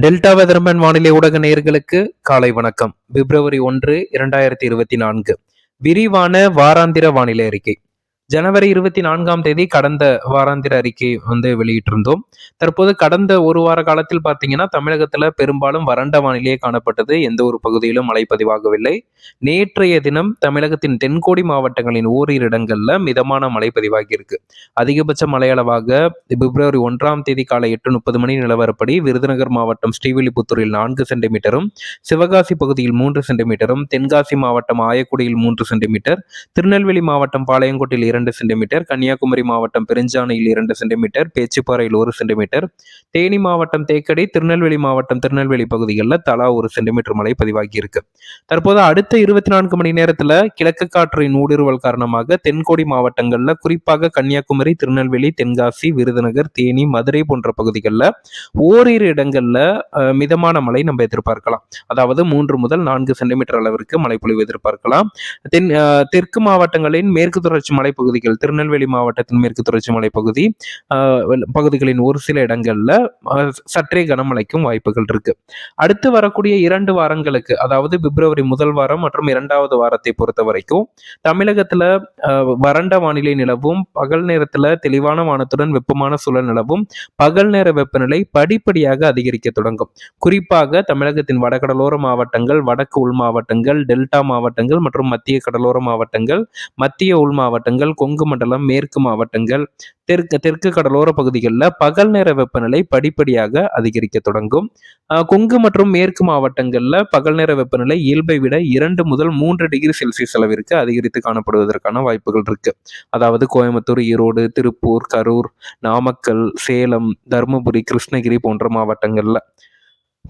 Delta weatherman வானிலை ஊடக நேர்களுக்கு காலை வணக்கம். பிப்ரவரி ஒன்று இரண்டாயிரத்தி இருபத்தி நான்கு. விரிவான வாராந்திர வானிலை அறிக்கை. ஜனவரி இருபத்தி நான்காம் தேதி கடந்த வாராந்திர அறிக்கை வந்து வெளியிட்டிருந்தோம். தற்போது கடந்த ஒரு வார காலத்தில் பார்த்தீங்கன்னா தமிழகத்துல பெரும்பாலும் வறண்ட வானிலையே காணப்பட்டது. எந்த ஒரு பகுதியிலும் மழை பதிவாகவில்லை. நேற்றைய தினம் தமிழகத்தின் தென்கோடி மாவட்டங்களின் ஓரிரு இடங்கள்ல மிதமான மழை பதிவாகி இருக்கு அதிகபட்ச மழை அளவாக பிப்ரவரி ஒன்றாம் தேதி காலை எட்டு முப்பது மணி நிலவரப்படி விருதுநகர் மாவட்டம் ஸ்ரீவில்லிபுத்தூரில் நான்கு சென்டிமீட்டரும் சிவகாசி பகுதியில் மூன்று சென்டிமீட்டரும் தென்காசி மாவட்டம் ஆயக்குடியில் மூன்று சென்டிமீட்டர் திருநெல்வேலி மாவட்டம் பாளையங்கோட்டில் இரண்டு சென்டிமீட்டர் கன்னியாகுமரி மாவட்டம் பெருஞ்சானையில் இரண்டு சென்டிமீட்டர் பேச்சுப்பாறையில் ஒரு சென்டிமீட்டர் தேனி மாவட்டம் தேக்கடி திருநெல்வேலி மாவட்டம் திருநெல்வேலி பகுதிகளில் தலா ஒரு சென்டிமீட்டர் மழை பதிவாகி இருக்கு தற்போது அடுத்த இருபத்தி நான்கு மணி நேரத்துல கிழக்கு காற்றின் ஊடுருவல் காரணமாக தென்கோடி மாவட்டங்கள்ல குறிப்பாக கன்னியாகுமரி திருநெல்வேலி தென்காசி விருதுநகர் தேனி மதுரை போன்ற பகுதிகளில் ஓரிரு இடங்கள்ல மிதமான மழை நம்ம எதிர்பார்க்கலாம். அதாவது மூன்று முதல் நான்கு சென்டிமீட்டர் அளவிற்கு மழை பொழிவு எதிர்பார்க்கலாம். தென் தெற்கு மாவட்டங்களின் மேற்கு தொடர்ச்சி மலைப்பகுதி பகுதிகள் திருநெல்வேலி மாவட்டத்தின் மேற்கு தொடர்ச்சி மலை பகுதி பகுதிகளின் ஒரு சில இடங்கள்ல சற்றே கனமழைக்கும் வாய்ப்புகள் இருக்கு. அடுத்து வரக்கூடிய இரண்டு வாரங்களுக்கு அதாவது பிப்ரவரி முதல் வாரம் மற்றும் இரண்டாவது வாரத்தை பொறுத்த வரைக்கும் தமிழகத்துல வறண்ட வானிலை நிலவும் பகல் நேரத்துல தெளிவான வானத்துடன் வெப்பமான சூழல் நிலவும் பகல் நேர வெப்பநிலை படிப்படியாக அதிகரிக்க தொடங்கும். குறிப்பாக தமிழகத்தின் வடகடலோர மாவட்டங்கள் வடக்கு உள் மாவட்டங்கள் டெல்டா மாவட்டங்கள் மற்றும் மத்திய கடலோர மாவட்டங்கள் மத்திய உள் மாவட்டங்கள் கொங்கு மண்டலம் மேற்கு மாவட்டங்கள் தெற்கு தெற்கு கடலோர பகுதிகளில் பகல் நேர வெப்பநிலை படிப்படியாக அதிகரிக்க தொடங்கும். கொங்கு மற்றும் மேற்கு மாவட்டங்களில் பகல் நேர வெப்பநிலை இயல்பை விட இரண்டு முதல் மூன்று டிகிரி செல்சியஸ் அளவிற்கு அதிகரித்து காணப்படுவதற்கான வாய்ப்புகள் இருக்கு. அதாவது கோயம்புத்தூர் ஈரோடு திருப்பூர் கரூர் நாமக்கல் சேலம் தருமபுரி கிருஷ்ணகிரி போன்ற மாவட்டங்கள்ல.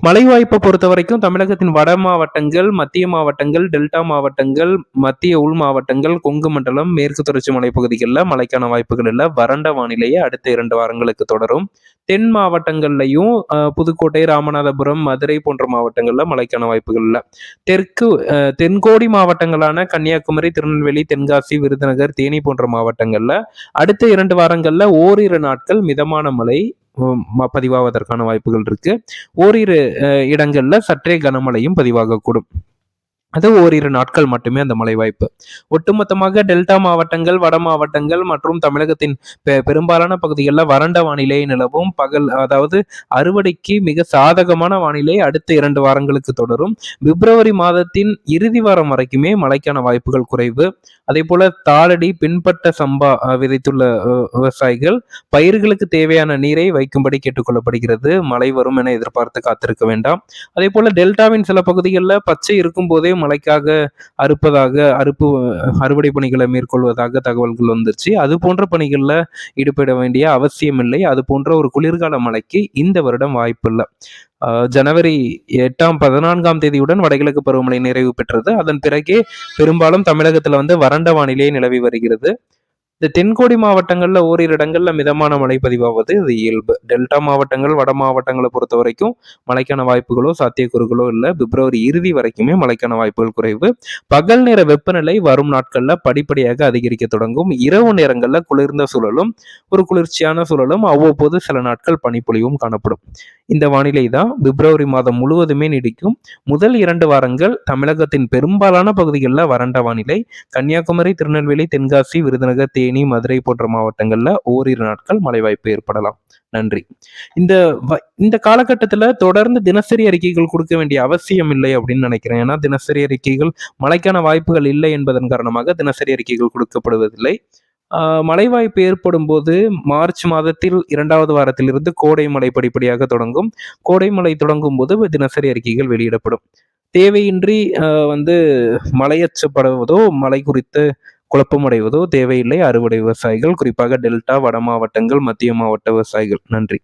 மழை வாய்ப்பை பொறுத்த வரைக்கும் தமிழகத்தின் வட மாவட்டங்கள் மத்திய மாவட்டங்கள் டெல்டா மாவட்டங்கள் மத்திய உள் மாவட்டங்கள் கொங்கு மண்டலம் மேற்கு தொடர்ச்சி மலைப்பகுதிகளில் மழைக்கான வாய்ப்புகள் இல்லை. வறண்ட வானிலையே அடுத்த இரண்டு வாரங்களுக்கு தொடரும். தென் மாவட்டங்கள்லையும் புதுக்கோட்டை ராமநாதபுரம் மதுரை போன்ற மாவட்டங்களில் மழைக்கான வாய்ப்புகள் இல்லை. தெற்கு தென்கோடி மாவட்டங்களான கன்னியாகுமரி திருநெல்வேலி தென்காசி விருதுநகர் தேனி போன்ற மாவட்டங்களில் அடுத்த இரண்டு வாரங்களில் ஓரிரு நாட்கள் மிதமான மழை பதிவாவதற்கான வாய்ப்புகள் இருக்கு. ஓரிரு இடங்கள்ல சற்றே கனமழையும் பதிவாகக்கூடும். அது ஓரிரு நாட்கள் மட்டுமே அந்த மழை வாய்ப்பு ஒட்டுமொத்தமாக டெல்டா மாவட்டங்கள் வட மாவட்டங்கள் மற்றும் தமிழகத்தின் பெரும்பாலான பகுதிகளில் வறண்ட வானிலை நிலவும். பகல் அதாவது அறுவடைக்கு மிக சாதகமான வானிலை அடுத்த இரண்டு வாரங்களுக்கு தொடரும். பிப்ரவரி மாதத்தின் இறுதி வாரம் வரைக்குமே மழைக்கான வாய்ப்புகள் குறைவு. அதே போல தாளடி பின்பட்ட சம்பா விதைத்துள்ள விவசாயிகள் பயிர்களுக்கு தேவையான நீரை வைக்கும்படி கேட்டுக்கொள்ளப்படுகிறது. மழை வரும் என எதிர்பார்த்து காத்திருக்க வேண்டாம். அதே போல டெல்டாவின் சில பகுதிகளில் பச்சை இருக்கும் போதே மழைக்காக அறுப்பதாக அறுப்பு அறுவடை பணிகளை மேற்கொள்வதாக தகவல்கள் வந்துருச்சு. அது போன்ற பணிகளில் ஈடுபட வேண்டிய அவசியம் இல்லை அது போன்ற ஒரு குளிர்கால மழைக்கு இந்த வருடம் வாய்ப்பில்லை. ஜனவரி எட்டாம் பதினான்காம் தேதியுடன் வடகிழக்கு பருவமழை நிறைவு பெற்றது. அதன் பிறகே பெரும்பாலும் தமிழகத்துல வந்து வறண்ட வானிலை நிலவி வருகிறது. இந்த தென்கோடி மாவட்டங்கள்ல ஓரிரு இடங்கள்ல மிதமான மழை பதிவாவது இது இயல்பு. டெல்டா மாவட்டங்கள் வட மாவட்டங்களை பொறுத்த வரைக்கும் மழைக்கான வாய்ப்புகளோ சாத்தியக்கூறுகளோ இல்லை. பிப்ரவரி இறுதி வரைக்குமே மழைக்கான வாய்ப்புகள் குறைவு. பகல் நேர வெப்பநிலை வரும் நாட்கள்ல படிப்படியாக அதிகரிக்க தொடங்கும். இரவு நேரங்கள்ல குளிர்ந்த சூழலும் ஒரு குளிர்ச்சியான சூழலும் அவ்வப்போது சில நாட்கள் பனிப்பொழிவும் காணப்படும். இந்த வானிலை தான் பிப்ரவரி மாதம் முழுவதுமே நீடிக்கும். முதல் இரண்டு வாரங்கள் தமிழகத்தின் பெரும்பாலான பகுதிகளில் வறண்ட வானிலை. கன்னியாகுமரி திருநெல்வேலி தென்காசி விருதுநகர் தேனி மதுரை போன்ற மாவட்டங்களில் ஓரிரு நாட்கள் மழை வாய்ப்பு ஏற்படலாம். நன்றி. இந்த இந்த காலகட்டத்தில் தொடர்ந்து தினசரி அறிக்கைகள் கொடுக்க வேண்டிய அவசியம் இல்லை அப்படின்னு நினைக்கிறேன். ஏன்னா தினசரி அறிக்கைகள் மழைக்கான வாய்ப்புகள் இல்லை என்பதன் காரணமாக தினசரி அறிக்கைகள் கொடுக்கப்படுவதில்லை. மழை வாய்ப்பு ஏற்படும் போது மார்ச் மாதத்தில் இரண்டாவது வாரத்திலிருந்து கோடை மழை படிப்படியாக தொடங்கும். கோடை மழை தொடங்கும் போது தினசரி அறிக்கைகள் வெளியிடப்படும். தேவையின்றி வந்து மலையச்சப்படுவதோ மழை குறித்து குழப்பமடைவதோ தேவையில்லை. அறுவடை விவசாயிகள் குறிப்பாக டெல்டா வட மாவட்டங்கள் மத்திய மாவட்ட விவசாயிகள். நன்றி.